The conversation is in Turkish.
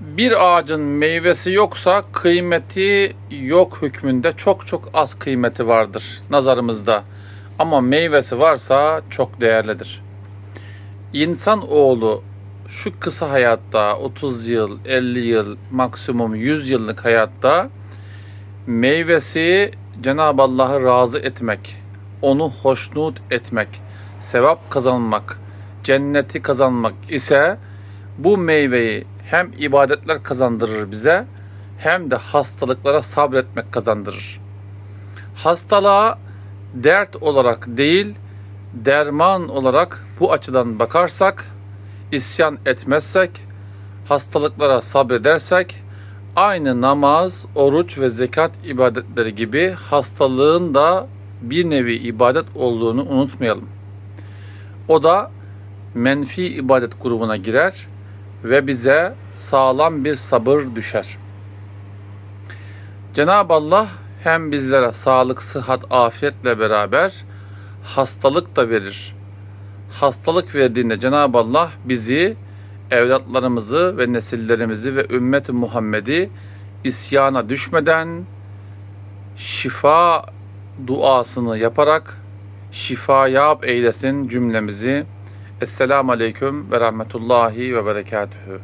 Bir ağacın meyvesi yoksa kıymeti yok hükmünde çok çok az kıymeti vardır nazarımızda. Ama meyvesi varsa çok değerlidir. İnsan oğlu şu kısa hayatta 30 yıl, 50 yıl, maksimum 100 yıllık hayatta meyvesi Cenab-ı Allah'ı razı etmek, onu hoşnut etmek, sevap kazanmak, cenneti kazanmak ise bu meyveyi hem ibadetler kazandırır bize hem de hastalıklara sabretmek kazandırır. Hastalığa dert olarak değil, derman olarak bu açıdan bakarsak, isyan etmezsek, hastalıklara sabredersek, aynı namaz, oruç ve zekat ibadetleri gibi hastalığın da bir nevi ibadet olduğunu unutmayalım. O da menfi ibadet grubuna girer ve bize sağlam bir sabır düşer. Cenab-ı Allah hem bizlere sağlık, sıhhat, afiyetle beraber hastalık da verir. Hastalık verdiğinde Cenab-ı Allah bizi, evlatlarımızı ve nesillerimizi ve ümmeti Muhammed'i isyana düşmeden şifa duasını yaparak şifa yap eylesin cümlemizi. Esselamu Aleyküm ve Rahmetullahi ve Berekatühü.